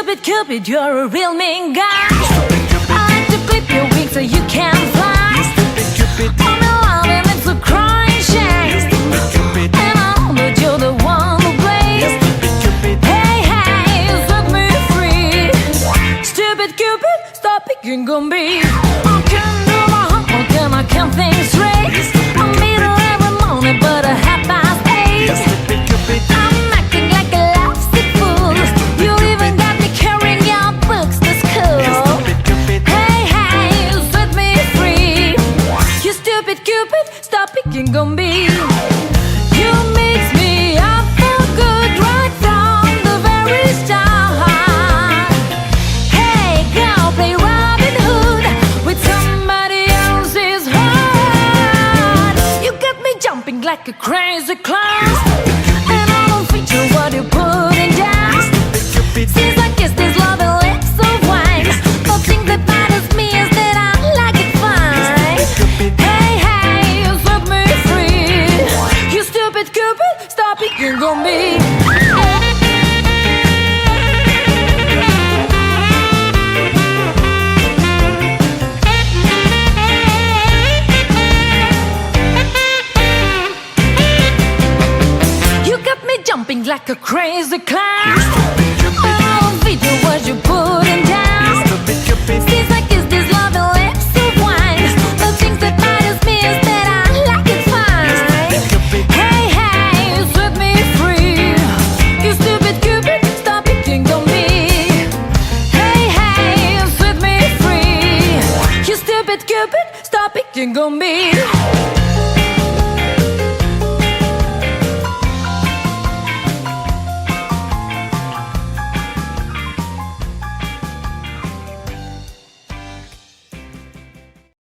Stupid Cupid, you're a real mean guy. I like to clip your wings so you can fly. I'm in love and it's a crying shame. And I know that you're the one who plays. Hey, hey, set me free. Stupid Cupid, stop picking on me. I can do my homework and I can think picking on me. You mix me up for good right from the very start. Hey, go play Robin Hood with somebody else's heart. You got me jumping like a crazy clown, and I don't feature what you're putting Cupid, stop picking on me. You got me jumping like a crazy clown. Cupid, stop picking on me.